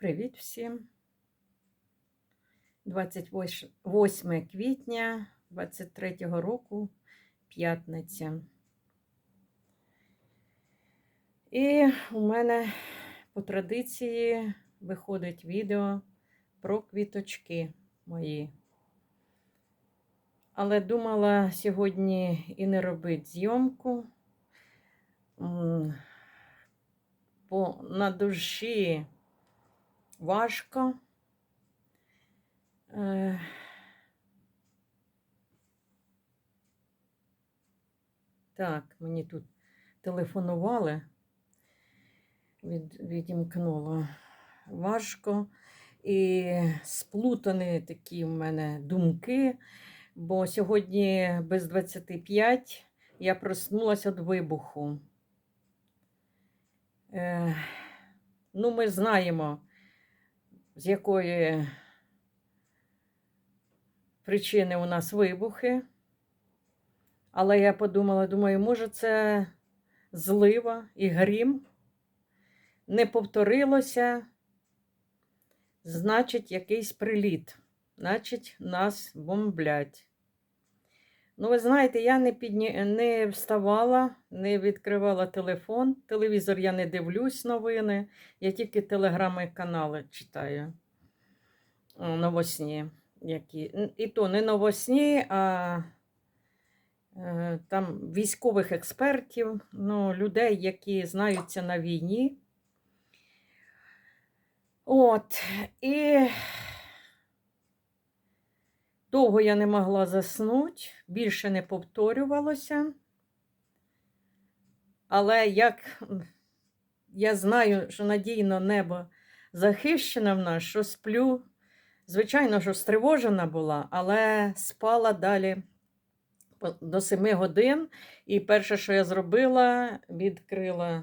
Привіт всім. 28 квітня 23 року, п'ятниця. І у мене по традиції виходить відео про квіточки мої. Але думала сьогодні і не робити зйомку. Бо на душі важко. Е, Так, мені тут телефонували, від, відімкнуло. Важко. І сплутані такі в мене думки, бо сьогодні без 25 я проснулася від вибуху. Е, ну, ми знаємо, з якої причини у нас вибухи. Але я подумала, думаю, може, це злива і грім не повторилося, значить, якийсь приліт, значить, нас бомблять. Ну, ви знаєте, я не, підні... не вставала, не відкривала телефон, телевізор я не дивлюсь новини, я тільки телеграми канали читаю новосні. Які. І то не новосні, а е, там військових експертів, ну, людей, які знаються на війні. От, і довго я не могла заснути, більше не повторювалося. Але як я знаю, що надійно небо захищено в нас, що сплю, звичайно, що стривожена була, але спала далі до 7 годин. І перше, що я зробила, відкрила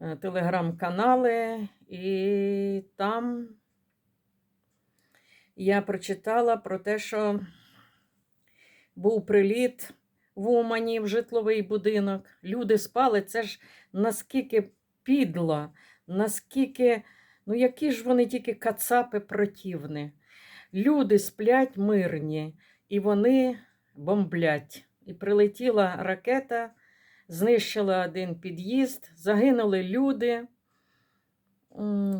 е, телеграм-канали, і там я прочитала про те, що був приліт в Умані в житловий будинок. Люди спали. Це ж наскільки підло, наскільки, ну які ж вони тільки кацапи противні. Люди сплять мирні, і вони бомблять. І прилетіла ракета, знищила один під'їзд, загинули люди.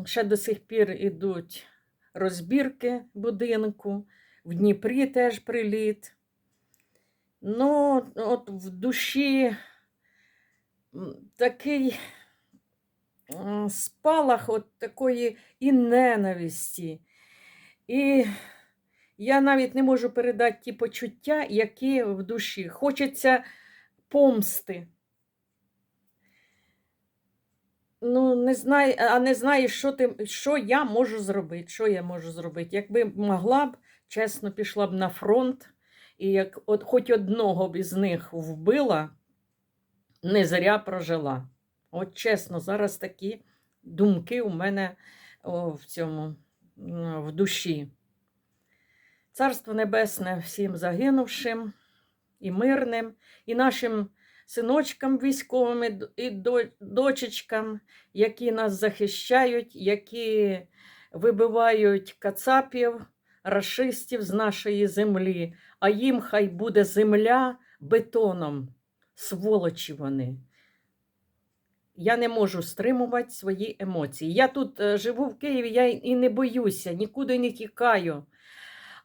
Ще до сих пір ідуть розбірки будинку. В Дніпрі теж приліт. Ну, от в душі такий спалах от такої і ненависті. І я навіть не можу передати ті почуття, які в душі. Хочеться помсти. Ну, не знаю, а не знаєш, що, ти, що я можу зробити. Що я можу зробити? Якби могла б, чесно, пішла б на фронт, і як от хоч одного б із них вбила, не зря прожила. От чесно, зараз такі думки у мене о, в цьому в душі. Царство Небесне всім загинувшим і мирним, і нашим синочкам військовим і дочечкам, які нас захищають, які вибивають кацапів, рашистів з нашої землі, а їм хай буде земля бетоном. Сволочі вони. Я не можу стримувати свої емоції. Я тут е, живу в Києві, я і не боюся, нікуди не тікаю.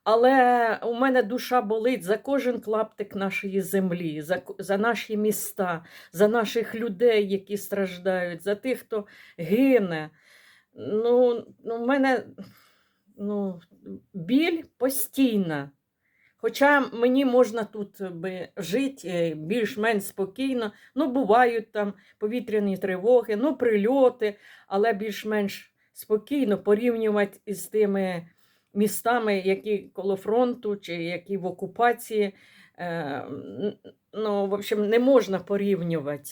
Але у мене душа болить за кожен клаптик нашої землі, за, за наші міста, за наших людей, які страждають, за тих, хто гине. Ну, ну, у мене ну, біль постійна. Хоча мені можна тут би жити е, більш-менш спокійно, ну, бувають там повітряні тривоги, ну, прильоти, але більш-менш спокійно порівнювати із тими містами, які коло фронту чи які в окупації. Е, ну, в общем, не можна порівнювати.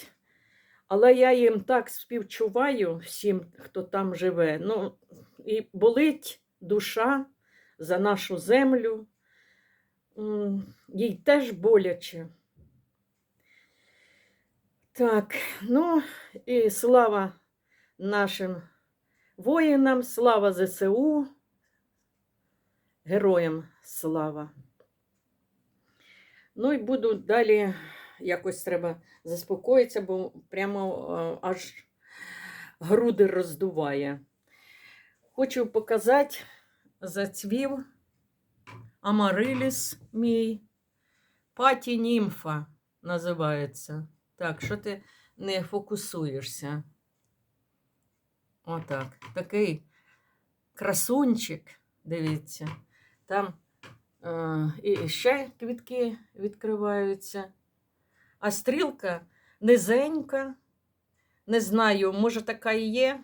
Але я їм так співчуваю всім, хто там живе. Ну, і болить душа за нашу землю. Їй теж боляче. Так, ну і слава нашим Воїнам слава ЗСУ, героям слава. Ну і буду далі якось треба заспокоїтися, бо прямо е, аж груди роздуває. Хочу показати, зацвів Амариліс мій. Паті німфа називається. Так, що ти не фокусуєшся? Отак. Такий красунчик, дивіться. Там е, і ще квітки відкриваються. А стрілка низенька. Не знаю, може така і є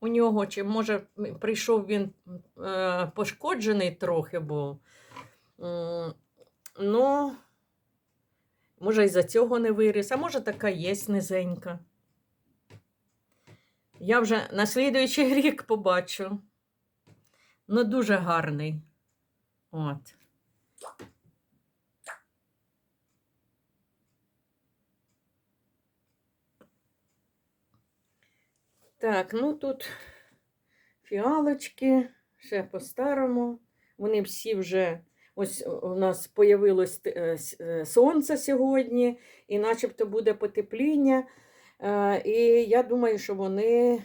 у нього, чи може прийшов він е, пошкоджений трохи, бо м, ну, може, із-за цього не виріс, а може така є низенька. Я вже на слідуючий рік побачу. Ну, дуже гарний. От. Так, ну тут фіалочки, ще по-старому. Вони всі вже, ось у нас появилось е, е, сонце сьогодні, і начебто буде потепління. Е, І я думаю, що вони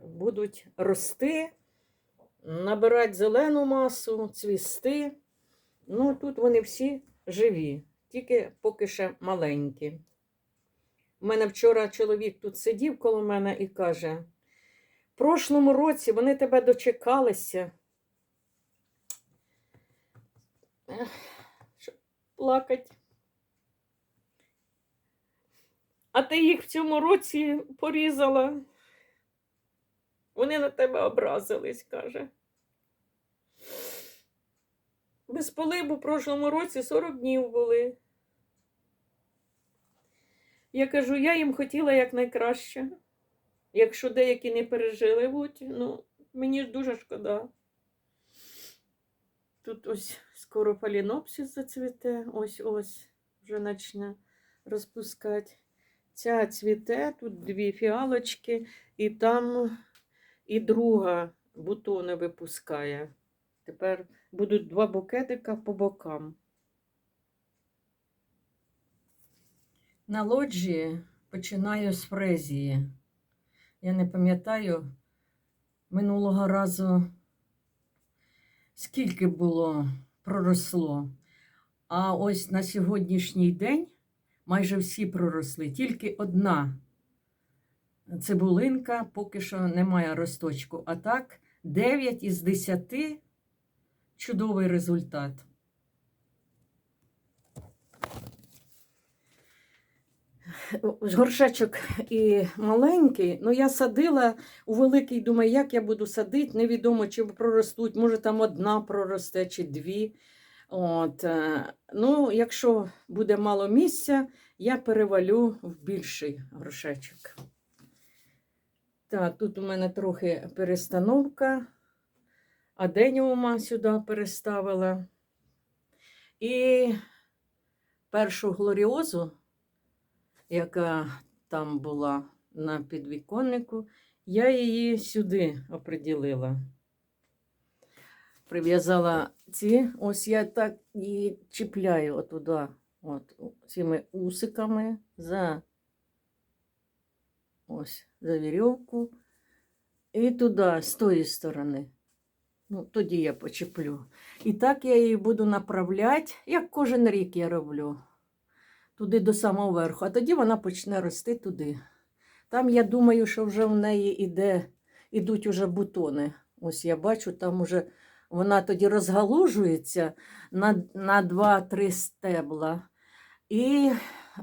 будуть рости, набирати зелену масу, цвісти. Ну, тут вони всі живі, тільки поки ще маленькі. У мене вчора чоловік тут сидів коло мене і каже: в прошлому році вони тебе дочекалися. Щоб плакать. А ти їх в цьому році порізала. Вони на тебе образились, каже. Без полибу в прошлому році 40 днів були. Я кажу, я їм хотіла якнайкраще. Якщо деякі не пережили, будь, ну, мені ж дуже шкода. Тут ось скоро фалінопсис зацвіте, ось ось вже почне розпускати. Ця цвіте, тут дві фіалочки, і там і друга бутони випускає. Тепер будуть два букетика по бокам. На лоджії починаю з фрезії. Я не пам'ятаю минулого разу, скільки було проросло. А ось на сьогоднішній день майже всі проросли. Тільки одна цибулинка поки що немає росточку. А так, 9 із 10 чудовий результат. Горшечок і маленький, ну я садила у великий, думаю, як я буду садити, невідомо, чи проростуть, може там одна проросте, чи дві. От, е, ну, якщо буде мало місця, я перевалю в більший горшечок. Так, тут у мене трохи перестановка. Аденіума сюди переставила. І першу глоріозу, яка там була на підвіконнику, я її сюди оприділила. Прив'язала ці, ось я так її чіпляю отуда, от цими усиками за ось за вірьовку. І туди, з тої сторони. Ну, тоді я почеплю. І так я її буду направляти, як кожен рік я роблю. Туди до самого верху. А тоді вона почне рости туди. Там я думаю, що вже в неї іде, ідуть уже бутони. Ось я бачу, там уже вона тоді розгалужується на, на 2-3 стебла. І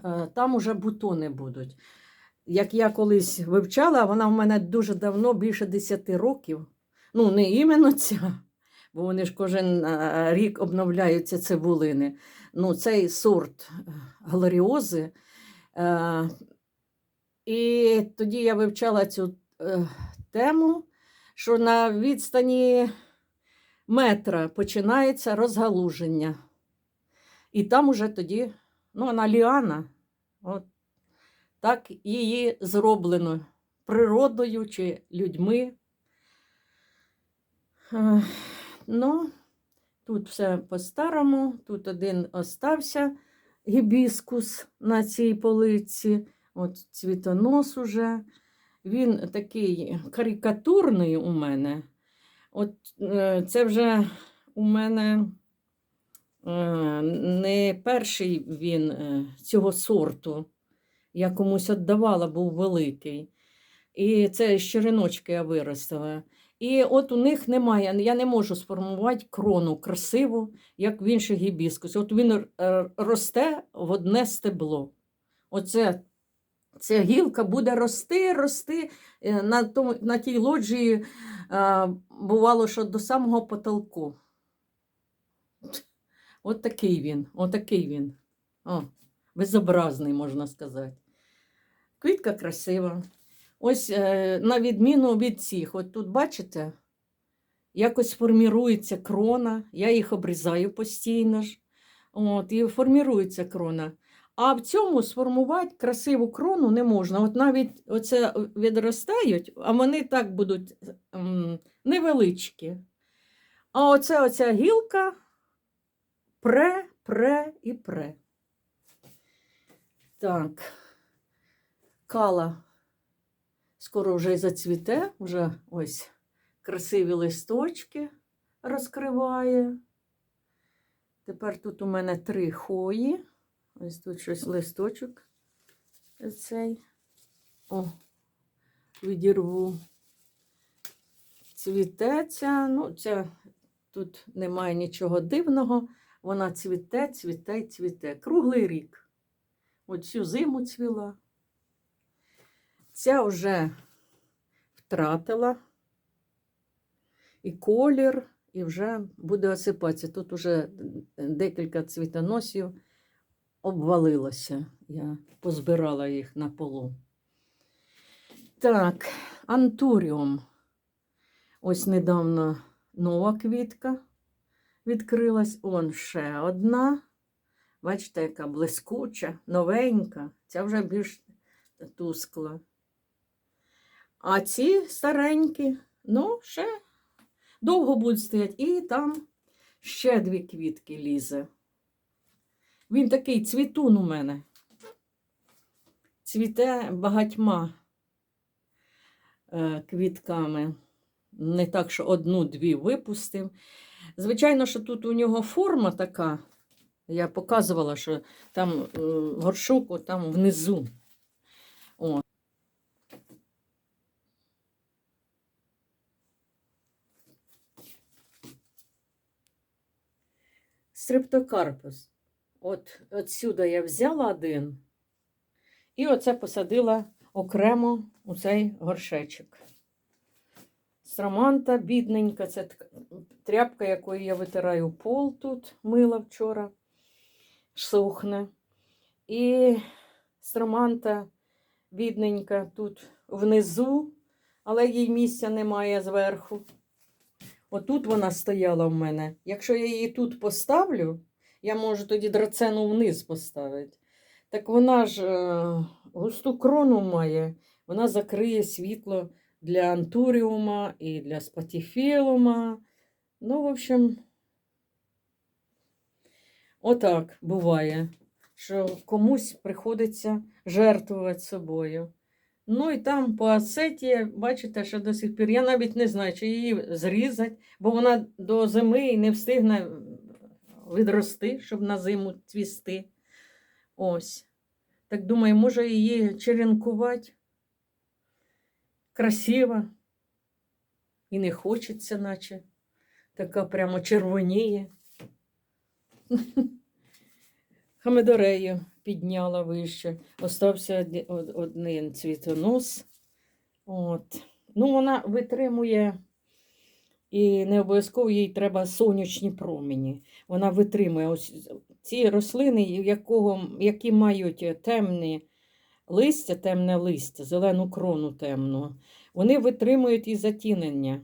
е, там уже бутони будуть. Як я колись вивчала, вона в мене дуже давно, більше 10 років. Ну, не іменно ця, бо вони ж кожен е, рік обновляються цибулини. Ну, цей сорт е, глоріози. Е, і тоді я вивчала цю тему, що на відстані метра починається розгалуження. І там уже тоді, ну, вона ліана, от так її зроблено природою чи людьми. Е, Ну, тут все по-старому, тут один остався гібіскус на цій полиці, от цвітонос уже. Він такий карикатурний у мене. От е, це вже у мене е, не перший він цього сорту. Я комусь віддавала, був великий. І це з череночки я виростила. І от у них немає, я не можу сформувати крону красиву, як в інших гібіскус. От він е, росте в одне стебло. Оце ця гілка буде рости, рости. Е, На, тому, на тій лоджії е, бувало, що до самого потолку. От такий він, от такий він. О, безобразний, можна сказати. Квітка красива. Ось е, на відміну від цих, от тут бачите, якось формірується крона, я їх обрізаю постійно ж. От, і формірується крона. А в цьому сформувати красиву крону не можна. От навіть оце відростають, а вони так будуть м, невеличкі. А оце оця гілка пре, пре і пре. Так, кала скоро вже й зацвіте, вже ось красиві листочки розкриває. Тепер тут у мене три хої. Ось тут щось листочок. Цей. О, відірву. Цвітеться. Ну, це тут немає нічого дивного. Вона цвіте, цвіте, цвіте. Круглий рік. От цю зиму цвіла. Ця вже втратила і колір, і вже буде осипатися. Тут вже декілька цвітоносів обвалилося. Я позбирала їх на полу. Так, антуріум. Ось недавно нова квітка відкрилась. Он ще одна. Бачите, яка блискуча, новенька. Ця вже більш тускла. А ці старенькі, ну, ще довго будуть стояти. І там ще дві квітки лізе. Він такий цвітун у мене. Цвіте багатьма е, квітками. Не так, що одну-дві випустив. Звичайно, що тут у нього форма така. Я показувала, що там е, горшок там внизу. О. Стрептокарпус. От отсюди я взяла один і оце посадила окремо у цей горшечок. Строманта бідненька, це тряпка, якою я витираю пол тут, мила вчора, сухне. І строманта бідненька тут внизу, але їй місця немає зверху. Отут вона стояла в мене. Якщо я її тут поставлю, я можу тоді драцену вниз поставити. Так вона ж е, густу крону має, вона закриє світло для антуріума і для спатіфілума. Ну, в общем, отак буває, що комусь приходиться жертвувати собою. Ну і там по асеті, бачите, що до сих пір. Я навіть не знаю, чи її зрізати, бо вона до зими не встигне відрости, щоб на зиму цвісти. Ось. Так думаю, може її черенкувати. Красива. І не хочеться, наче. Така прямо червоніє. Хамедорею підняла вище. Остався один цвітонос. От. Ну, вона витримує, і не обов'язково їй треба сонячні промені. Вона витримує ось ці рослини, якого, які мають темні листя, темне листя, зелену крону темну, вони витримують і затінення.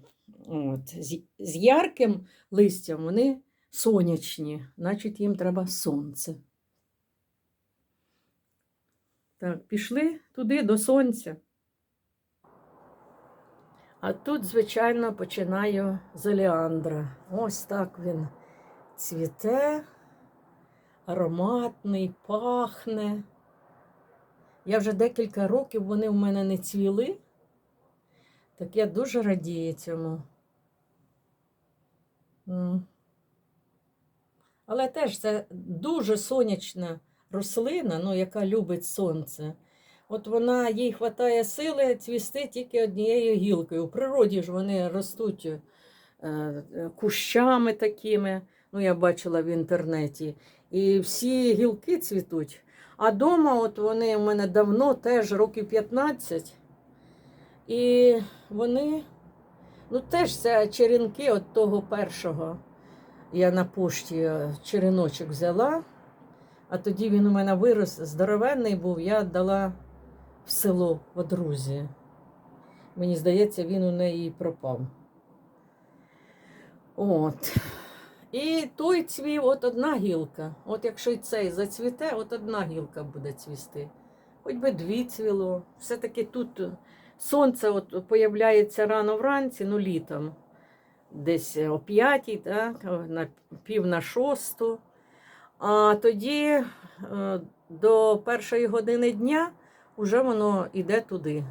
От. З, ярким листям вони сонячні, значить їм треба сонце. Так, пішли туди до сонця. А тут, звичайно, починаю з олеандра. Ось так він цвіте, ароматний, пахне. Я вже декілька років вони в мене не цвіли, так я дуже радію цьому. Але теж це дуже сонячна рослина, ну, яка любить сонце. От вона їй вистачає сили цвісти тільки однією гілкою. У природі ж вони ростуть е, кущами такими. Ну, я бачила в інтернеті. І всі гілки цвітуть. А дома, от вони у мене давно, теж років 15. І вони, ну теж це черенки от того першого. Я на пошті череночок взяла, а тоді він у мене вирос здоровенний був, я дала в село одрузі. Мені здається, він у неї пропав. От. І той цвів, от одна гілка. От якщо й цей зацвіте, от одна гілка буде цвісти. Хоч би дві цвіло. Все-таки тут сонце от появляється рано вранці, ну літом. Десь о п'ятій, так, на пів на шосту. А тоді е, до першої години дня вже воно йде туди.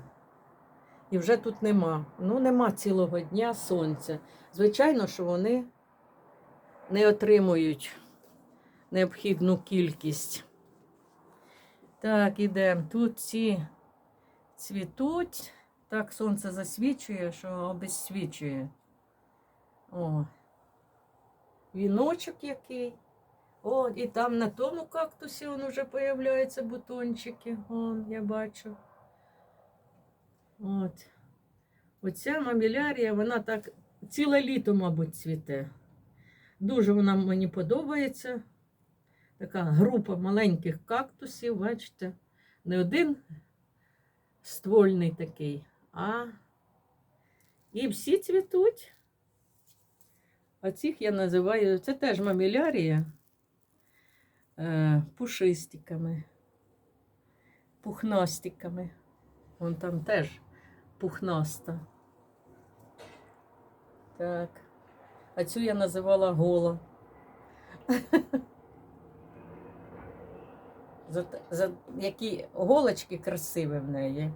І вже тут нема. Ну, нема цілого дня сонця. Звичайно, що вони не отримують необхідну кількість. Так, ідемо. Тут ці цвітуть. Так сонце засвічує, що обезсвічує. О, віночок який. О, і там на тому кактусі он вже появляються бутончики. Вон, я бачу. От. Оця мамілярія, вона так ціле літо, мабуть, цвіте. Дуже вона мені подобається. Така група маленьких кактусів, бачите, не один ствольний такий, а і всі цвітуть. А цих я називаю, це теж мамілярія е, пушистиками, пухнастиками. Вон там теж пухнаста. Так. А цю я називала гола. За, за які голочки красиві в неї.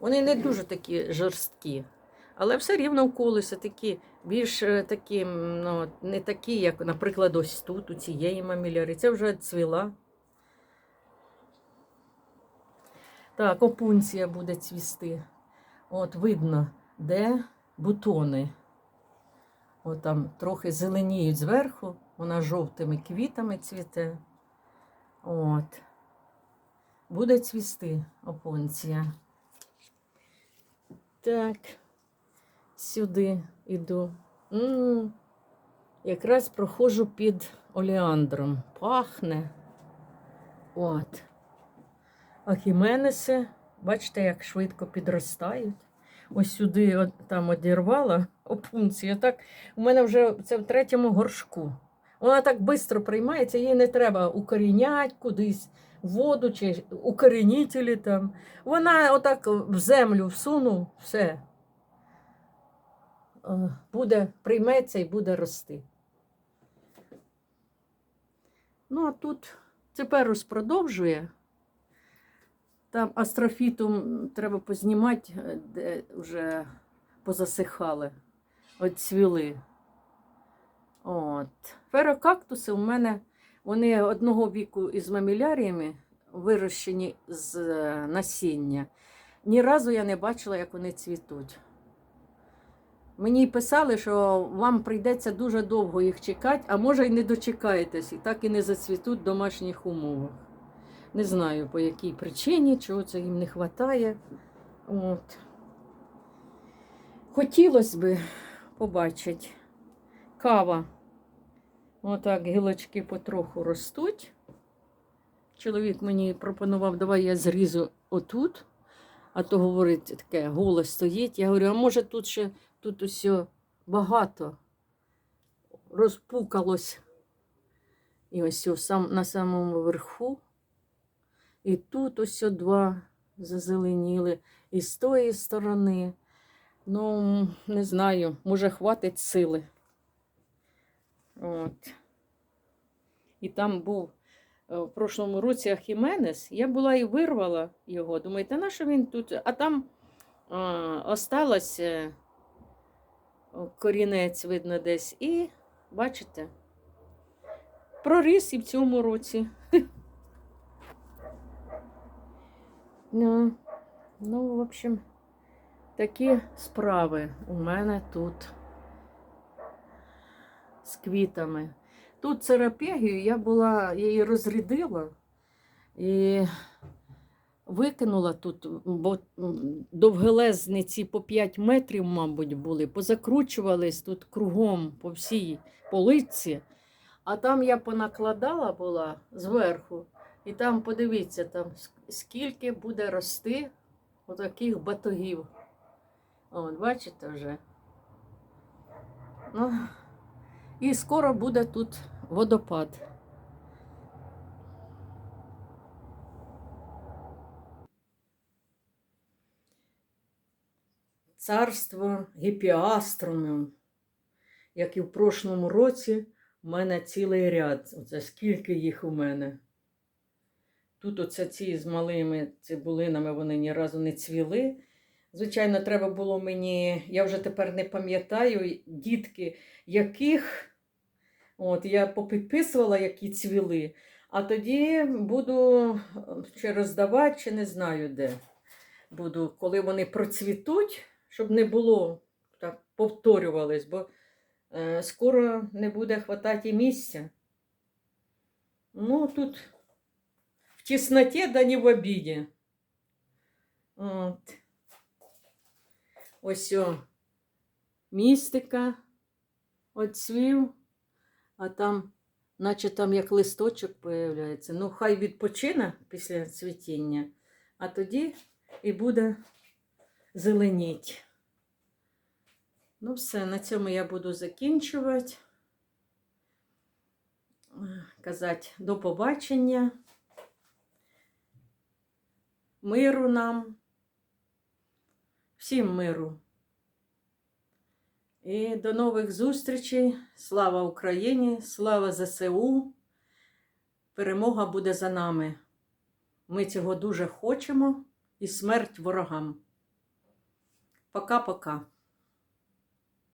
Вони не дуже такі жорсткі, але все рівно вколися такі, більш е, такі, ну, не такі, як, наприклад, ось тут, у цієї маміляри. Це вже цвіла. Так, опунція буде цвісти. От видно, де бутони. От там трохи зеленіють зверху, вона жовтими квітами цвіте. От. Буде цвісти опунція. Так, сюди іду. м Якраз проходжу під олеандром. Пахне. От. А хіменеси, бачите, як швидко підростають. Ось сюди от, там одірвала опунцію. Так, у мене вже це в третьому горшку. Вона так швидко приймається, їй не треба укорінять кудись воду чи укорінітелі там. Вона отак в землю всуну, все. Е, Буде, прийметься і буде рости. Ну, а тут Цеперус продовжує. Там астрофітум треба познімати, е, де вже позасихали, оцвіли. От. Ферокактуси у мене вони одного віку із маміляріями вирощені з е, насіння. Ні разу я не бачила, як вони цвітуть. Мені писали, що вам прийдеться дуже довго їх чекати, а може й не дочекаєтесь, і так і не зацвітуть в домашніх умовах. Не знаю по якій причині, чого це їм не вистачає. От. Хотілося б побачити кава. Отак гілочки потроху ростуть. Чоловік мені пропонував, давай я зрізу отут, а то говорить, таке голос стоїть. Я говорю, а може тут ще тут усе багато розпукалось. І ось сам, на самому верху. І тут ось два зазеленіли, і з тої сторони. Ну, не знаю, може, хватить сили. От. І там був е, в прошлому році Ахіменес. Я була і вирвала його. Думаю, та на що він тут? А там а, осталось е, корінець, видно, десь. І бачите, проріс і в цьому році. Ну, ну, в общем, такі справи у мене тут з квітами. Тут церапегію я була, я її розрядила і викинула тут, бо м, довгелезні ці по 5 метрів, мабуть, були, позакручувались тут кругом по всій полиці. А там я понакладала була зверху, і там, подивіться, там скільки буде рости отаких батогів. От, бачите вже. Ну, і скоро буде тут водопад. Царство гіпіаструмів, як і в прошлому році, у мене цілий ряд. Оце скільки їх у мене. Тут оце ці з малими цибулинами вони ні разу не цвіли. Звичайно, треба було мені, я вже тепер не пам'ятаю, дітки, яких от, я попідписувала, які цвіли, а тоді буду е, чи роздавати, чи не знаю де. Буду, коли вони процвітуть, щоб не було так повторювались, бо е, скоро не буде хватати і місця. Ну, тут в тісноті, да не в обіді. От. Ось о, містика оцвів, а там, наче там як листочок появляється. Ну, хай відпочине після цвітіння, а тоді і буде зеленіть. Ну, все, на цьому я буду закінчувати. Казати до побачення. Миру нам. Всім миру. І до нових зустрічей. Слава Україні! Слава ЗСУ! Перемога буде за нами. Ми цього дуже хочемо і смерть ворогам. Пока-пока.